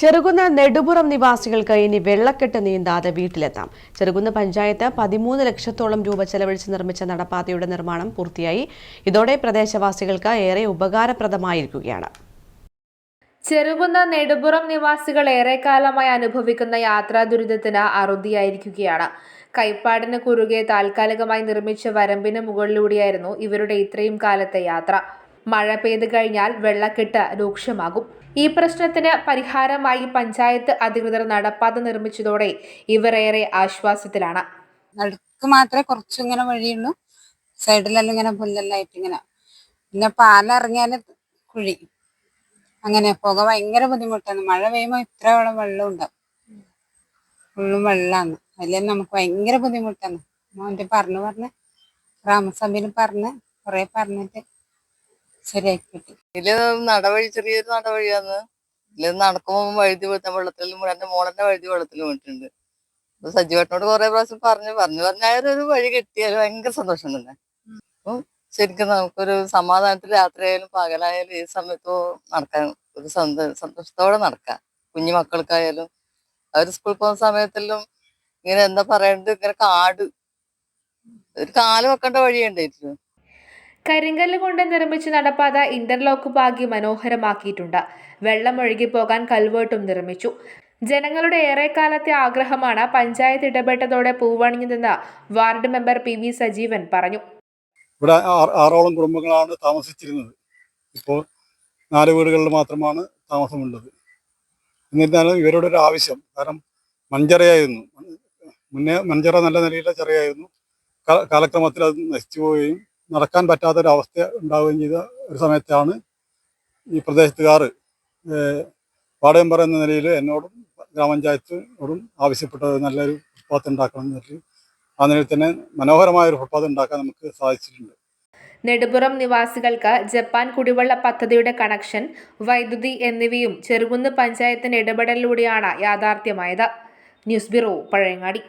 ചെറുകുന്ന നെടുപുറം നിവാസികൾക്ക് ഇനി വെള്ളക്കെട്ട് നീന്താതെ വീട്ടിലെത്താം. ചെറുകുന്ന് പഞ്ചായത്ത് പതിമൂന്ന് ലക്ഷത്തോളം രൂപ ചെലവഴിച്ച് നിർമ്മിച്ച നടപ്പാതയുടെ നിർമ്മാണം പൂർത്തിയായി. ഇതോടെ പ്രദേശവാസികൾക്ക് ഏറെ ഉപകാരപ്രദമായിരിക്കുകയാണ്. ചെറുകുന്ന നെടുപുറം നിവാസികൾ ഏറെക്കാലമായി അനുഭവിക്കുന്ന യാത്രാ ദുരിതത്തിന് അറുതിയായിരിക്കുകയാണ്. കൈപ്പാടിന് കുറുകെ താൽക്കാലികമായി നിർമ്മിച്ച വരമ്പിന് മുകളിലൂടെയായിരുന്നു ഇവരുടെ ഇത്രയും കാലത്തെ യാത്ര. മഴ പെയ്തു കഴിഞ്ഞാൽ വെള്ളക്കെട്ട് രൂക്ഷമാകും. ഈ പ്രശ്നത്തിന് പരിഹാരമായി പഞ്ചായത്ത് അധികൃതർ നടപ്പാത നിർമ്മിച്ചതോടെ ഇവർ ഏറെ ആശ്വാസത്തിലാണ്. നടുക്ക് മാത്രമേ കുറച്ചിങ്ങനെ വഴിയുള്ളൂ. സൈഡിലെല്ലാം ഇങ്ങനെ പുല്ലെല്ലാം ആയിട്ട് ഇങ്ങനെ. പിന്നെ പാലിറങ്ങിയാൽ കുഴി. അങ്ങനെ പുക ഭയങ്കര ബുദ്ധിമുട്ടാണ്. മഴ പെയ്യുമ്പോൾ ഇത്രയോളം വെള്ളം ഉണ്ടാവും ഫുള്ളും വെള്ളമാണ് അതിൽ നമുക്ക് ഭയങ്കര ബുദ്ധിമുട്ടാണ്. മോന്റെ പറഞ്ഞു പറഞ്ഞ് ഗ്രാമസഭയിൽ പറഞ്ഞ് കുറെ പറഞ്ഞിട്ട് ഇതിൽ നടവഴി ചെറിയൊരു നടവഴിയാന്ന് ഇതിൽ നടക്കുമ്പോ വഴുതി വീഴ്ത്ത വെള്ളത്തിൽ എന്റെ മോളന്റെ വഴുതി വെള്ളത്തിൽ വീണിട്ടുണ്ട് അപ്പൊ സജീവേട്ടനോട് കുറെ പ്രാവശ്യം പറഞ്ഞു. പറഞ്ഞു പറഞ്ഞാൽ ഒരു വഴി കിട്ടിയാൽ ഭയങ്കര സന്തോഷം തന്നെ. അപ്പൊ ശരിക്കും നമുക്കൊരു സമാധാനത്തിൽ രാത്രിയായാലും പകലായാലും ഈ സമയത്തോ നടക്കാൻ ഒരു സന്തോഷത്തോടെ നടക്കാം. കുഞ്ഞു മക്കൾക്കായാലും. അവർ സ്കൂളിൽ പോകുന്ന സമയത്തെല്ലാം ഇങ്ങനെ എന്താ പറയണ്ടത് ഇങ്ങനെ കാട്. ഒരു കാൽ വെക്കേണ്ട വഴിയുണ്ടായിരുന്നു. കരിങ്കല്ല് കൊണ്ട് നിർമ്മിച്ച നടപ്പാത ഇന്റർലോക്ക് പാകി മനോഹരമാക്കിയിട്ടുണ്ട്. വെള്ളം ഒഴുകിപ്പോകാൻ കൽവേട്ടും നിർമ്മിച്ചു. ജനങ്ങളുടെ ഏറെക്കാലത്തെ ആഗ്രഹമാണ് പഞ്ചായത്ത് ഇടപെട്ടതോടെ പൂവണിഞ്ഞതെന്ന് ward member P V Sajeevan പറഞ്ഞു. ഇവിടെ ആറോളം കുടുംബങ്ങളാണ് താമസിച്ചിരുന്നത്. ഇപ്പോൾ നാല് വീടുകളിൽ മാത്രമാണ് താമസമുള്ളത്. എന്നിരുന്നാലും ഇവരുടെ ഒരു ആവശ്യം കാരണം മഞ്ചറയായിരുന്നു മുന്നേ മഞ്ചറ നല്ല നിലയിലെ ചെറിയായിരുന്നു. കാലക്രമത്തിൽ അത് നശിച്ചു പോവുകയും നടക്കാൻ പറ്റാത്തൊരവസ്ഥ ഉണ്ടാവുകയും ചെയ്ത ഒരു സമയത്താണ് ഈ പ്രദേശത്തുകാർ പറ എന്ന നിലയിൽ എന്നോടും ഗ്രാമപഞ്ചായത്തിനോടും ആവശ്യപ്പെട്ടത് നല്ലൊരു ഫുട്പാത്ത് ഉണ്ടാക്കണം എന്നിട്ട് ആ നിലയിൽ തന്നെ മനോഹരമായ ഒരു ഫുട്പാത്ത് ഉണ്ടാക്കാൻ നമുക്ക് സാധിച്ചിട്ടുണ്ട്. നെടുപുറം നിവാസികൾക്ക് ജപ്പാൻ കുടിവെള്ള പദ്ധതിയുടെ കണക്ഷൻ വൈദ്യുതി എന്നിവയും ചെറുകുന്ന് പഞ്ചായത്തിന്റെ ഇടപെടലിലൂടെയാണ് യാഥാർത്ഥ്യമായത്. News bureau Pazhayangadi.